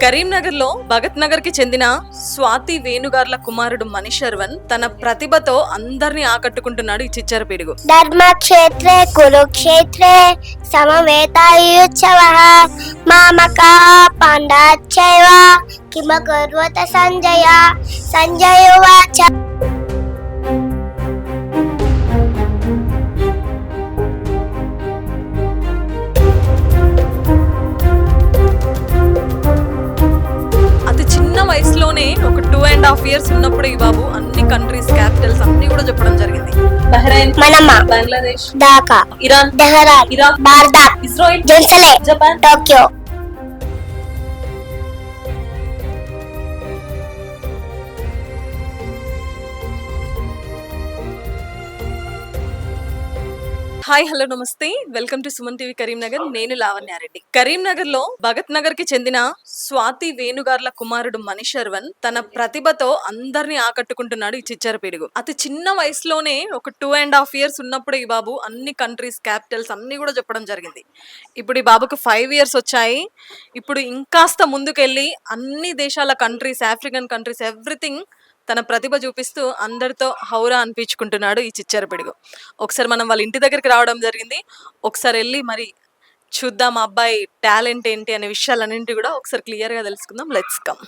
కరీంనగర్లో భగత్ నగర్కి చెందిన స్వాతి వేణుగార్ల కుమారుడు మణిశర్వన్ తన ప్రతిభతో అందరిని ఆకట్టుకుంటున్నాడు ఈ చిచ్చర పిడుగు ధర్మక్షేత్రే కురుక్షేత్రే సమవేతాయుత్సవ మామక పాండాచైవ కిమ సంజయ సంజయ అండ్ హాఫ్ ఇయర్స్ ఉన్నప్పుడు ఈ బాబు అన్ని కంట్రీస్ క్యాపిటల్స్ అన్ని కూడా చెప్పడం జరిగింది. Bahrain Manama? Bangladesh Dhaka Iran Tehran Iraq భారత ఇజ్రాయిల్ జెన్సలే జపాన్ టోక్యో. హాయ్ హలో నమస్తే. Welcome to Suman TV Karimnagar. నేను లావణ్యారెడ్డి. కరీంనగర్లో భగత్ నగర్కి చెందిన స్వాతి వేణుగార్ల కుమారుడు మణిశర్వన్ తన ప్రతిభతో అందరినీ ఆకట్టుకుంటున్నాడు ఈ చిచ్చర పిడుగు. అతి చిన్న వయసులోనే ఒక టూ అండ్ హాఫ్ ఇయర్స్ ఉన్నప్పుడు ఈ బాబు అన్ని కంట్రీస్ క్యాపిటల్స్ అన్ని కూడా చెప్పడం జరిగింది. ఇప్పుడు ఈ బాబుకు ఫైవ్ ఇయర్స్ వచ్చాయి. ఇప్పుడు ఇంకాస్త ముందుకెళ్ళి అన్ని దేశాల కంట్రీస్ ఆఫ్రికన్ కంట్రీస్ ఎవ్రీథింగ్ తన ప్రతిభ చూపిస్తూ అందరితో హౌరా అనిపించుకుంటున్నాడు ఈ చిచ్చర పిడుగు. ఒకసారి మనం వాళ్ళ ఇంటి దగ్గరికి రావడం జరిగింది. ఒకసారి వెళ్ళి మరి చూద్దాం అబ్బాయి టాలెంట్ ఏంటి అనే విషయాలన్నింటి కూడా ఒకసారి క్లియర్గా తెలుసుకుందాం. Let's come.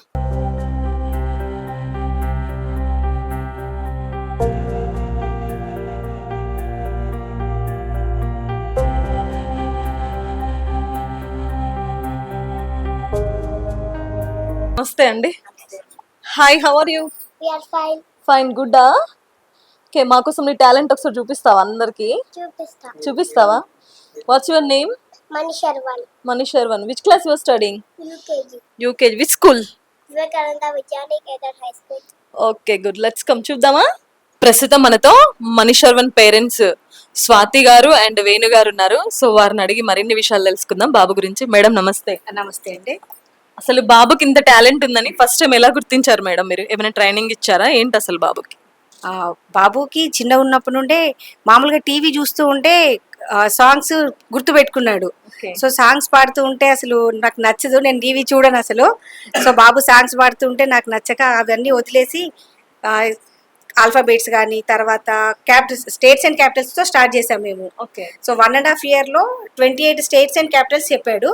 నమస్తే అండి. Hi how are you. Fine గుడ్డా okay మా కోసం నీ టాలెంట్ ఒకసారి చూపిస్తావా అందరికి? చూపిస్తా. చూపిస్తావా? What's your name Manish Sharvan which class your studying UKG UKG which school. Okay good let's come చూద్దామా? ప్రస్తుతం మనతో మనీష్ శర్వన్ పేరెంట్స్ స్వాతి గారు అండ్ వేణు గారు ఉన్నారు. సో వారిని అడిగి మరిన్ని విషయాలు తెలుసుకుందాం. బాబు గురించి. మేడం నమస్తే. నమస్తే అండి. అసలు బాబుకి ఇంత టాలెంట్ ఉందని ఫస్ట్ టైం ఎలా గుర్తించారు మేడం మీరు? ఏమైనా ట్రైనింగ్ ఇచ్చారా? ఏంటి అసలు బాబుకి? ఆ, బాబుకి చిన్న ఉన్నప్పటి నుండే మామూలుగా టీవీ చూస్తూ ఉంటే సాంగ్స్ గుర్తు పెట్టుకున్నాడు. సో సాంగ్స్ పాడుతూ ఉంటే అసలు నాకు నచ్చదు. నేను టీవీ చూడను అసలు. సో బాబు సాంగ్స్ పాడుతూ ఉంటే నాకు నచ్చక అవన్నీ వదిలేసి ఆల్ఫాబెట్స్ కానీ తర్వాత క్యాపిటల్స్ స్టేట్స్ అండ్ క్యాపిటల్స్తో స్టార్ట్ చేసాం మేము. Okay so one and half ఇయర్లో twenty eight states and capitals చెప్పాడు.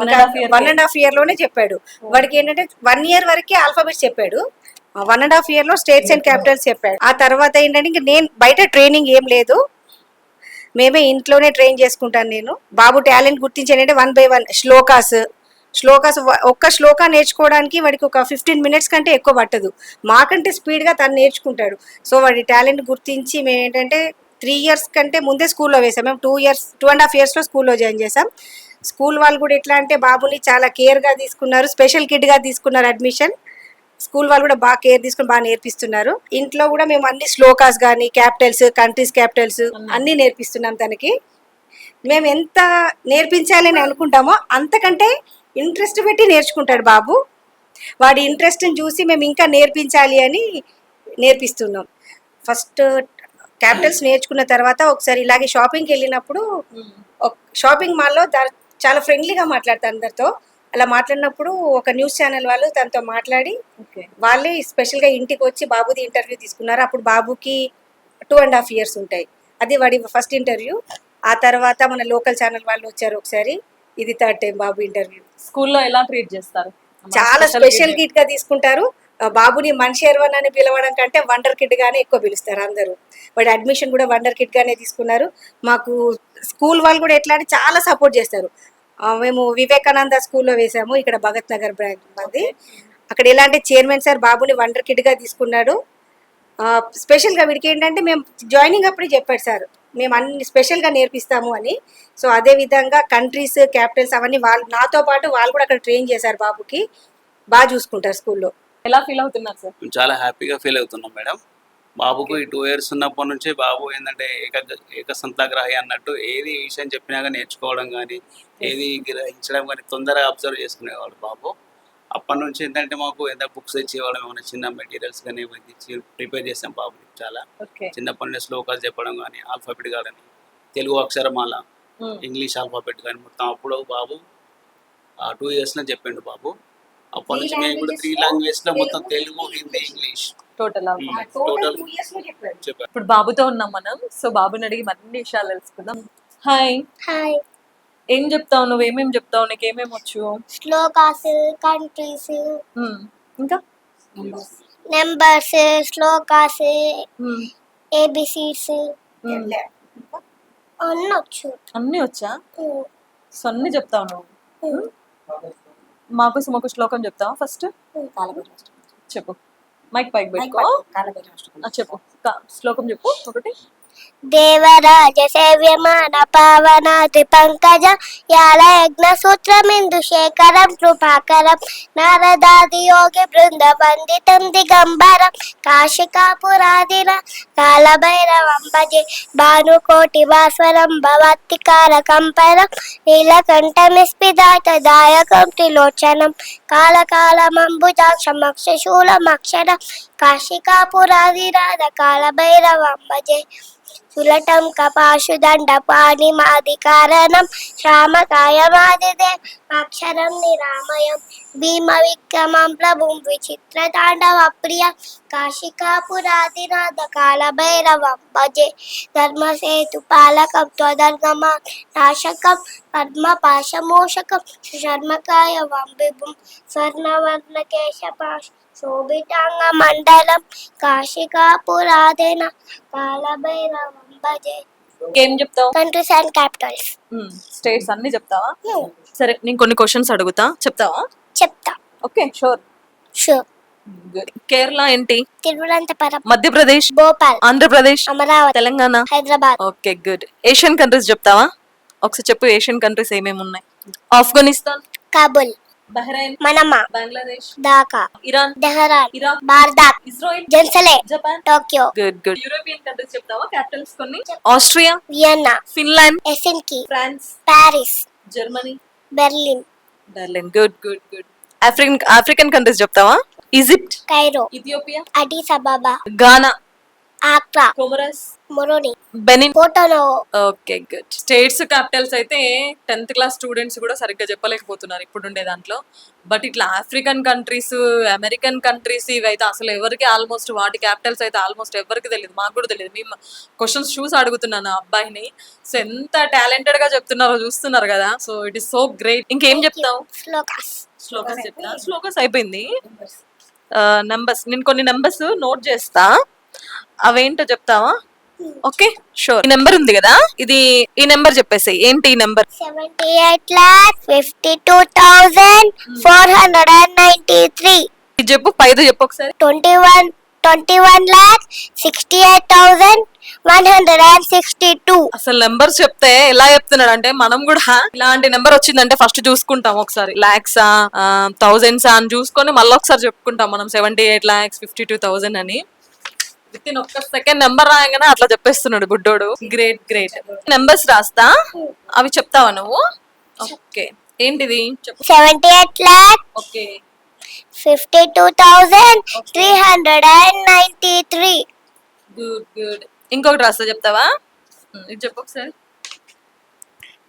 వన్ అండ్ హాఫ్ ఇయర్లోనే. చెప్పాడు. వాడికి ఏంటంటే వన్ ఇయర్ వరకే ఆల్ఫాబెట్స్ చెప్పాడు. వన్ అండ్ హాఫ్ ఇయర్లో స్టేట్స్ అండ్ క్యాపిటల్స్ చెప్పాడు. ఆ తర్వాత ఏంటంటే ఇంకా నేను బయట ట్రైనింగ్ ఏం లేదు. మేమే ఇంట్లోనే ట్రైన్ చేసుకుంటాను నేను. బాబు talent గుర్తించానంటే one by one shlokas. Shlokas ఒక్క శ్లోకా నేర్చుకోవడానికి వాడికి ఒక ఫిఫ్టీన్ మినిట్స్ కంటే ఎక్కువ పట్టదు. మాకంటే స్పీడ్గా తను నేర్చుకుంటాడు. సో వాడి టాలెంట్ గుర్తించి మేము ఏంటంటే త్రీ ఇయర్స్ కంటే ముందే స్కూల్లో వేసాం మేము two years two and half ఇయర్స్లో స్కూల్లో జాయిన్ చేసాం స్కూల్ వాళ్ళు కూడా ఎట్లా అంటే బాబుని చాలా కేర్గా తీసుకున్నారు స్పెషల్ కిడ్గా తీసుకున్నారు అడ్మిషన్ స్కూల్ వాళ్ళు కూడా బాగా కేర్ తీసుకుని బాగా నేర్పిస్తున్నారు. ఇంట్లో కూడా మేము అన్ని శ్లోకాస్ కానీ క్యాపిటల్స్ కంట్రీస్ క్యాపిటల్స్ అన్ని నేర్పిస్తున్నాం తనకి. మేము ఎంత నేర్పించాలి అని అనుకుంటామో అంతకంటే ఇంట్రెస్ట్ పెట్టి నేర్చుకుంటాడు బాబు. వాడి ఇంట్రెస్ట్ని చూసి మేము ఇంకా నేర్పించాలి అని నేర్పిస్తున్నాం. ఫస్ట్ క్యాపిటల్స్ నేర్చుకున్న తర్వాత ఒకసారి ఇలాగే షాపింగ్కి వెళ్ళినప్పుడు షాపింగ్ మాల్లో చాలా ఫ్రెండ్లీగా మాట్లాడతారు అందరితో. అలా మాట్లాడినప్పుడు ఒక న్యూస్ ఛానల్ వాళ్ళు తనతో మాట్లాడి వాళ్ళే స్పెషల్గా ఇంటికి వచ్చి బాబుది ఇంటర్వ్యూ తీసుకున్నారు. అప్పుడు బాబుకి టూ అండ్ హాఫ్ ఇయర్స్ ఉంటాయి. అది వాడి ఫస్ట్ ఇంటర్వ్యూ. ఆ తర్వాత మన లోకల్ ఛానల్ వాళ్ళు వచ్చారు ఒకసారి. ఇది థర్డ్ టైం బాబు ఇంటర్వ్యూ. స్కూల్లో ఎలా ట్రీట్ చేస్తారు? చాలా స్పెషల్ కిట్గా తీసుకుంటారు. బాబుని మనిషేర్వన్ అని పిలవడం కంటే వండర్ కిట్ గానే ఎక్కువ పిలుస్తారు అందరూ. వాడి అడ్మిషన్ కూడా వండర్ కిట్ గానే తీసుకున్నారు. మాకు స్కూల్ వాళ్ళు కూడా ఎట్లా అంటే చాలా సపోర్ట్ చేస్తారు. మేము వివేకానంద స్కూల్లో వేసాము ఇక్కడ భగత్ నగర్ బ్రాంచ్ మంది. అక్కడ ఎలా అంటే చైర్మన్ సార్ బాబుని వండర్ కిట్గా తీసుకున్నాడు. ఆ, స్పెషల్గా వీడికి ఏంటంటే మేము జాయినింగ్ అప్పుడే చెప్పాడు సార్ మేము అన్ని స్పెషల్గా నేర్పిస్తాము అని. సో అదే విధంగా కంట్రీస్ క్యాపిటల్స్ అవన్నీ వాళ్ళు నాతో పాటు వాళ్ళు కూడా అక్కడ ట్రైన్ చేశారు బాబుకి. బాగా చూసుకుంటారు స్కూల్లో. ఎలా ఫీల్ అవుతున్నారు సార్? చాలా హ్యాపీగా ఫీల్ అవుతున్నాం మేడం. బాబుకు ఈ టూ ఇయర్స్ ఉన్నప్పటి నుంచి బాబు ఏంటంటే ఏక ఏక సంతాగ్రాహి అన్నట్టు ఏది విషయం చెప్పినా కానీ నేర్చుకోవడం కానీ ఏది గ్రహించడం కానీ తొందరగా అబ్జర్వ్ చేసుకునేవాడు బాబు. అప్పటి నుంచి ఏంటంటే మాకు ఎంత బుక్స్ ఇచ్చేవాళ్ళం ఏమైనా చిన్న మెటీరియల్స్ కానీ ఇచ్చి ప్రిపేర్ చేసాం బాబుకి చాలా. చిన్నప్పటి నుంచి శ్లోకాలు చెప్పడం కానీ ఆల్ఫాబెట్ కానీ తెలుగు అక్షరమాల ఇంగ్లీష్ ఆల్ఫాబెట్ కానీ మొత్తం అప్పుడు బాబు టూ ఇయర్స్లో చెప్పిండు బాబు. అప్పటి నుంచి మేము కూడా త్రీ లాంగ్వేజ్లో మొత్తం తెలుగు హిందీ ఇంగ్లీష్ టోటల్ ఇప్పుడు బాబుతో ఉన్నాం మనం. సో బాబుని అడిగి మరిన్ని విషయాలు తెలుసుకుందాం. హాయ్ హాయ్ ఏం చెప్తావు నువ్వు? ఏమేమి చెప్తావు? నీకు ఏమేమి వచ్చు? శ్లోకాస్ కంట్రీస్ మ్మ్. ఇంకా? నెంబర్స్ శ్లోకాస్. ఏబిసిడ్స్. అన్నీ వచ్చు. అన్నీ వచ్చా? ఉమ్, సో అన్ని చెప్తావు నువ్వు. ఉమ్. మాకు సుమకు శ్లోకం చెప్తావా ఫస్ట్? చెప్పు. మైక్ పైకి పెట్టుకో. చెప్పు. శ్లోకం చెప్పు. ఒకటి. దేవరాజ సేవ్యమాన పావనాది త్రిపంకజ యాల యజ్ఞ సూత్రమిందు శేఖరం కృపాకరం నారదాది యోగి బృంద వందితం దిగంబరం కాశికాపురాదిన కాలభైరవం భజే భానుకోటి భాస్వరం భవత్తికారకం పరం నీలకంఠమిస్పిదాత దాయకం త్రిలోచనం కాలకాలమంబుజాక్షమక్షశూలమక్షరం కాశికాపురాదిరాధ కాలభైరవం భజే. సులటం కపాశుదండ మాది కారణం శ్యామకాయమాదిదే అక్షరం నిరామయం భీమ విక్రమం ప్రభుం విచిత్ర తాండవ ప్రియ కాశికాపురాదినాథ కాలభైరవం భజే ధర్మసేతు పాలకం త్వధర్గమ నాశకం పద్మ పాశమోషకం శర్మకాయ వంబిభుం స్వర్ణవర్ణ కేశపాశ శోభితాంగ మండలం కాశికాపురాదిన కాలభైరవం భజే ఏం చెప్తావు? Countries and Capitals. స్టేట్స్ అన్ని చెప్తావా? సరే నేను కొన్ని క్వశ్చన్స్ అడుగుతా. చెప్తావా? చెప్తా. Okay sure. షూర్. కేరళ ఏంటి? Thiruvananthapuram Madhya Pradesh? Bhopal. Andhra Pradesh? Amaravati. Telangana? Hyderabad. Okay good. Asian countries చెప్తావా? ఒకసారి చెప్పు ఏషియన్ కంట్రీస్ ఏమేమి ఉన్నాయి? Afghanistan? Kabul. Bahrain Manama Bangladesh Dhaka Iran Tehran Iraq Baghdad Israel జెన్సలే Japan. Tokyo. Good good European countries చెప్తావా? Capitals కొన్ని. Austria Vienna Finland Helsinki France Paris Germany Berlin Berlin. Good good good African African countries చెప్తావా? Egypt Cairo Ethiopia Addis Ababa Ghana Accra Comoros. Moroni. Benin. Porto Novo. Okay good. States capitals అయితే tenth class students కూడా సరిగ్గా చెప్పలేకపోతున్నారు ఇప్పుడుండే దాంట్లో. But ఇట్లా African countries American countries ఇవి అయితే అసలు ఎవరికి ఆల్మోస్ట్ వాటి క్యాపిటల్స్ అయితే ఆల్మోస్ట్ ఎవరికి తెలియదు మాకు కూడా తెలియదు మేము క్వశ్చన్స్ చూసి అడుగుతున్నాను అబ్బాయిని. సో ఎంత టాలెంటెడ్గా చెప్తున్నారో చూస్తున్నారు కదా. So it is so great. ఇంకేం చెప్తావు? శ్లోకస్ చెప్తా. శ్లోకస్ అయిపోయింది. నంబర్స్ నేను కొన్ని నంబర్స్ నోట్ చేస్తా. అవేంటో చెప్తావా? ఓకే షూర్ ఈ నెంబర్ ఉంది కదా? ఇది ఈ నెంబర్ చెప్పేసి ఏంటి ఈ number? Seventy eight lakh fifty two thousand four hundred and ninety three ఇది చెప్పు పైదో చెప్పు ఒకసారి. Twenty one twenty one lakh sixty eight thousand one hundred and sixty two అసలు నెంబర్స్ చెప్తే ఎలా చెప్తున్నాడు అంటే మనం కూడా ఇలాంటి నెంబర్ వచ్చిందంటే ఫస్ట్ చూసుకుంటాం ఒకసారి. లాక్సా థౌజండ్సా అని చూసుకొని మళ్ళీ ఒకసారి చెప్పుకుంటాం మనం. Seventy eight lakhs fifty two thousand అని. విత్ ఇన్ ఒక్క సెకండ్ నెంబర్ రాగానే అట్లా చెప్పేస్తున్నాడు గుడ్డోడు. గ్రేట్ గ్రేట్ నెంబర్స్ రాస్తా? అవి చెప్తావా నువ్వు? ఓకే ఏంటిది? Seventy eight lakh okay fifty two thousand three hundred and ninety three good good ఇంకొకటి రాస్తా చెప్తావా? ఉమ్, ఇది చెప్పు ఒకసారి.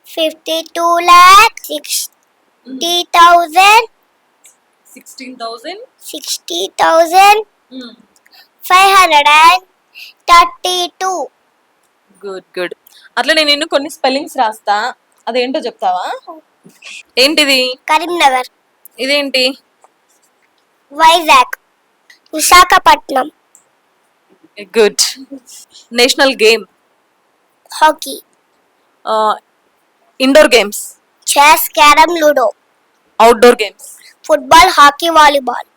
Fifty two lakh sixty thousand sixteen thousand sixty thousand five hundred and thirty two. Good good అట్లా నేను నిన్ను కొన్ని స్పెల్లింగ్స్ రాస్తా. అదేంటో చెప్తావా? ఏంటిది? కరీంనగర్. ఇదేంటి? Vizag. Visakhapatnam. Good national game. Hockey. Indoor games. Chess carrom ludo. Outdoor games football hockey volleyball.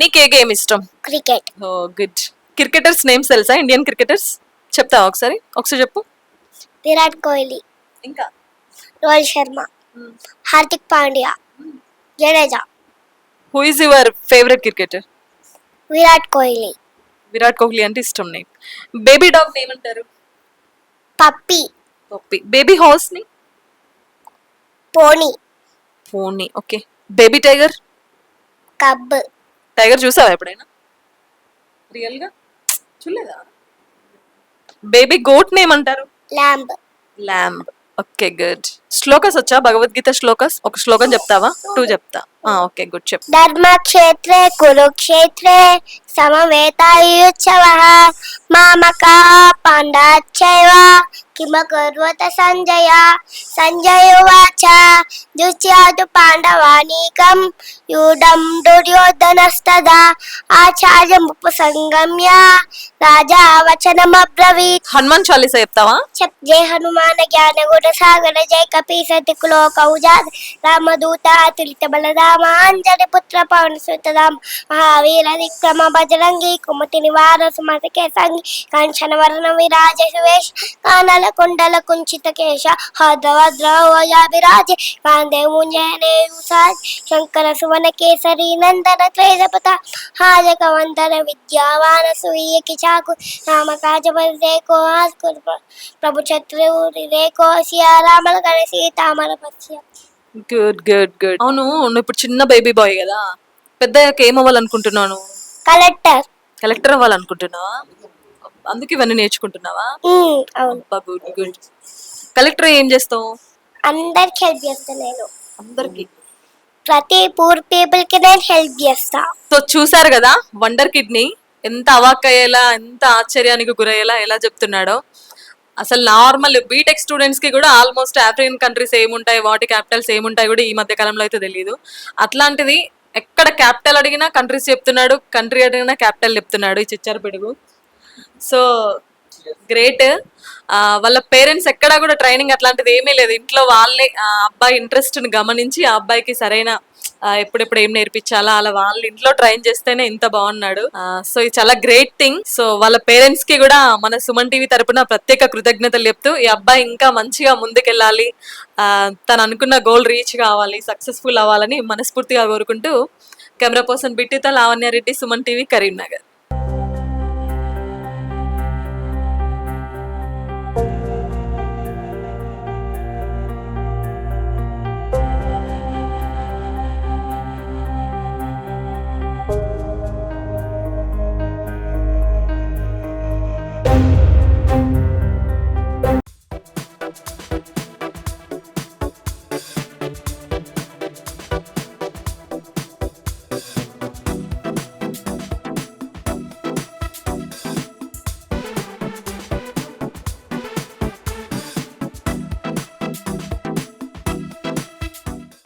నీకే గేమ్ ఇష్టం? క్రికెట్ గుడ్ క్రికెటర్స్ నేమ్స్ తెలుసా? ఇండియన్ క్రికెటర్స్ చెప్తావా ఒకసారి? ఒకసారి చెప్పు. విరాట్ కోహ్లీ. ఇంకా? Rohit Sharma. Hardik Pandya. Jadeja. Who is your favourite cricketer Virat Kohli. Virat Kohli అంటే ఇష్టం నీకు. బేబీ డాగ్ ఏమంటారు puppy. Puppy. Baby హార్స్ని? Pony. Pony. Okay baby tiger cub. Tiger చూసావా ఎప్పుడైనా? రియల్గా చూడలేదా? బేబీ గోట్ నేమ్ అంటారు. Lamb. Lamb. Okay good. Shlokas వచ్చా? భగవద్గీత శ్లోకస్? ఒక శ్లోకం చెప్తావా? టూ చెప్తా. ఓకే గుడ్ చెప్ ధర్మక్షేత్రే కురుక్షేత్రే సమవేతాయుత్సవ మామకా పాండాచైవ కిమకుర్వత సంజయ సంజయ ఉవాచ దుశ్యాతు పాండవానీకం యూఢం దుర్యోధనస్తదా ఆచార్యముపసంగమ్య రాజా వచనమబ్రవీత్ హనుమాన్ చాలీసా చెప్తావా? చెప్ జయ హనుమాన జ్ఞాన గుణ సాగర జయ ఉజాద రామదూత అతులిత బలరామ రామాంజలి పుత్ర పవన సుతరాం మహావీర విక్రమ బజరంగి కుమతి నివార సుమతి కేసంగి కంచన వరణ విరాజ సువేష కానల కుండల కుంచిత కేశ హద్రవద్ర కాందే ముంజనే శంకర సువన కేసరి నందన త్రేదపత హాజక వందన విద్యావాన సుయ్య కిచాకు రామకాజ రేకో ఆస్కుర్ ప్రభు చతురి రేకో సియారామల గణ సీతామల పశ్య. గుడ్ గుడ్ గుడ్ అవును నువ్వు ఇప్పుడు చిన్న బేబీ బాయ్ కదా. పెద్ద ఏం అవ్వాలనుకుంటున్నాను కలెక్టర్ కలెక్టర్ అవ్వాలనుకుంటున్నావా? అందుకే ఇవన్నీ నేర్చుకుంటున్నావా? గుడ్ గుడ్ కలెక్టర్ ఏం చేస్తావు? అందరికి హెల్ప్ చేస్తా నేను. అందరికి. ప్రతి పూర్ పీపుల్కి నేను హెల్ప్ చేస్తా. సో చూసారు కదా వండర్ కిడ్నీ ఎంత అవాక్ అయ్యేలా ఎంత ఆశ్చర్యానికి గురయ్యేలా ఎలా చెప్తున్నాడో. అసలు నార్మల్ బీటెక్ స్టూడెంట్స్కి కూడా ఆల్మోస్ట్ ఆఫ్రికన్ కంట్రీస్ ఏముంటాయి వాటి క్యాపిటల్స్ ఏముంటాయి కూడా ఈ మధ్య కాలంలో అయితే తెలియదు అట్లాంటిది ఎక్కడ క్యాపిటల్ అడిగినా కంట్రీస్ చెప్తున్నాడు కంట్రీ అడిగినా క్యాపిటల్ చెప్తున్నాడు ఈ చిచ్చారు పిడుగు. సో గ్రేట్ వాళ్ళ పేరెంట్స్ ఎక్కడా కూడా ట్రైనింగ్ అట్లాంటిది ఏమీ లేదు. ఇంట్లో వాళ్ళే ఆ అబ్బాయి ఇంట్రెస్ట్ని గమనించి ఆ అబ్బాయికి సరైన ఎప్పుడెప్పుడు ఏం నేర్పించాలా? అలా వాళ్ళ ఇంట్లో ట్రైన్ చేస్తేనే ఇంత బాగున్నాడు. సో ఇది చాలా గ్రేట్ థింగ్ సో వాళ్ళ పేరెంట్స్కి కూడా మన సుమన్ టీవీ తరపున ప్రత్యేక కృతజ్ఞతలు చెప్తూ ఈ అబ్బాయి ఇంకా మంచిగా ముందుకెళ్ళాలి. తను అనుకున్న గోల్ రీచ్ కావాలి సక్సెస్ఫుల్ అవ్వాలని మనస్ఫూర్తిగా కోరుకుంటూ కెమెరా పర్సన్ బిట్టిత లావణ్యారెడ్డి సుమన్ టీవీ కరీంనగర్.